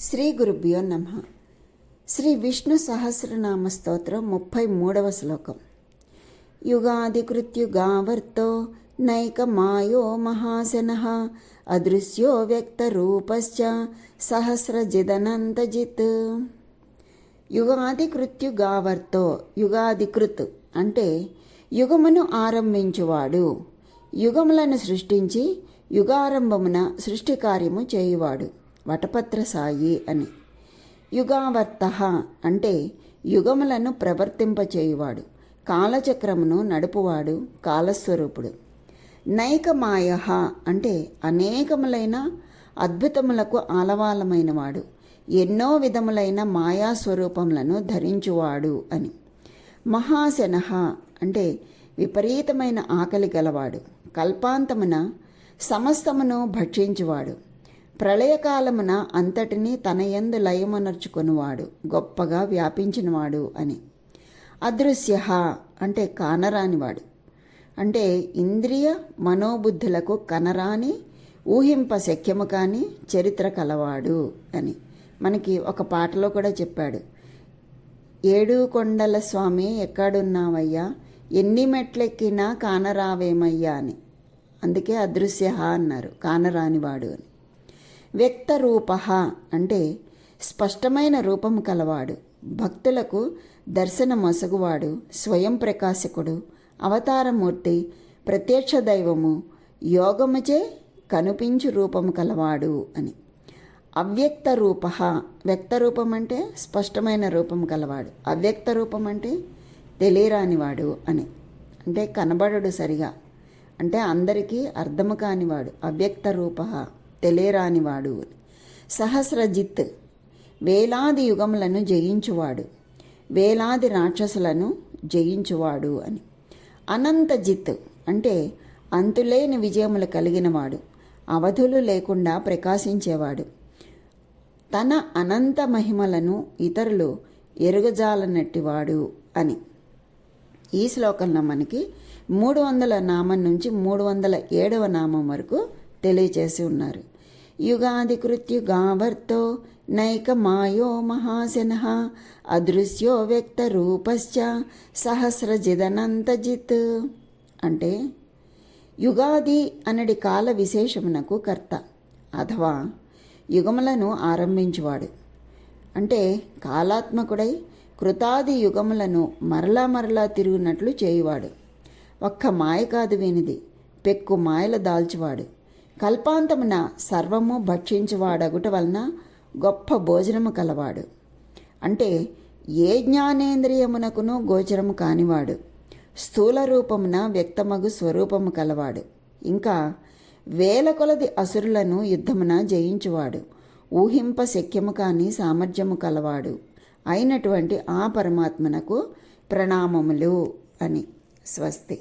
శ్రీ గురుభ్యో నమ. శ్రీ విష్ణు సహస్రనామ స్తోత్రం ముప్పై మూడవ శ్లోకం. యుగాదికృత్యుగావర్తో నైక మాయో మహాశన. అదృశ్యో వ్యక్తరూపశ్చ సహస్రజిదనంతజిత్. యుగాదికృత్యుగావర్తో యుగాదికృత్ అంటే యుగమును ఆరంభించువాడు. యుగములను సృష్టించి యుగారంభమున సృష్టి కార్యము చేయువాడు. వటపత్ర సాయి అని. యుగావర్త అంటే యుగములను ప్రవర్తింపచేయువాడు కాలచక్రమును నడుపువాడు కాలస్వరూపుడు. నైకమాయ అంటే అనేకములైన అద్భుతములకు ఆలవాలమైనవాడు ఎన్నో విధములైన మాయాస్వరూపములను ధరించువాడు అని. మహాశనహ అంటే విపరీతమైన ఆకలి గలవాడు కల్పాంతమున సమస్తమును భక్షించువాడు. ప్రళయకాలమున అంతటినీ తన ఎందు లయమనర్చుకొనివాడు గొప్పగా వ్యాపించినవాడు అని. అదృశ్య అంటే కానరానివాడు. అంటే ఇంద్రియ మనోబుద్ధులకు కనరాని ఊహింప శక్యము కాని చరిత్ర కలవాడు అని. మనకి ఒక పాటలో కూడా చెప్పాడు ఏడు కొండల స్వామి ఎక్కడున్నావయ్యా? ఎన్ని మెట్లెక్కినా కానరావేమయ్యా? అని. అందుకే అదృశ్య అన్నారు కానరానివాడు అని. వ్యక్త రూప అంటే స్పష్టమైన రూపము కలవాడు. భక్తులకు దర్శనమొసగువాడు స్వయం ప్రకాశకుడు అవతారమూర్తి ప్రత్యక్ష దైవము యోగముచే కనిపించు రూపము కలవాడు అని. అవ్యక్త రూప వ్యక్త రూపం అంటే స్పష్టమైన రూపం కలవాడు. అవ్యక్త రూపం అంటే తెలియరానివాడు అని. అంటే కనబడడు సరిగా. అంటే అందరికీ అర్థము కానివాడు. అవ్యక్త రూప తెలియరానివాడు. సహస్రజిత్ వేలాది యుగములను జయించువాడు. వేలాది రాక్షసులను జయించువాడు అని. అనంతజిత్ అంటే అంతులేని విజయములు కలిగినవాడు. అవధులు లేకుండా ప్రకాశించేవాడు. తన అనంత మహిమలను ఇతరులు ఎరుగజాలనట్టివాడు అని. ఈ శ్లోకంలో మనకి మూడు వందల నామం నుంచి మూడు వందల ఏడవ నామం వరకు తెలియచేసి ఉన్నారు. యుగాది కృత్యు గావర్తో నైక మాయో మహాశన అదృశ్యో వ్యక్త రూపశ్చ సహస్రజిదనంతజిత్ అంటే యుగాది అనడి కాల విశేషమునకు కర్త అథవా యుగములను ఆరంభించువాడు. అంటే కాలాత్మకుడై కృతాది యుగములను మరలా మరలా తిరుగునట్లు చేయువాడు. ఒక్క మాయ కాదు వీనిది. పెక్కు మాయల దాల్చువాడు. కల్పాంతమున సర్వము భక్షించువాడగుట వలన గొప్ప భోజనము కలవాడు. అంటే ఏ జ్ఞానేంద్రియమునకును గోచరము కానివాడు. స్థూల రూపమున వ్యక్తమగు స్వరూపము కలవాడు. ఇంకా వేల కొలది అసురులను యుద్ధమున జయించువాడు. ఊహింప శక్యము కాని సామర్థ్యము కలవాడు. అయినటువంటి ఆ పరమాత్మనకు ప్రణామములు అని. స్వస్తి.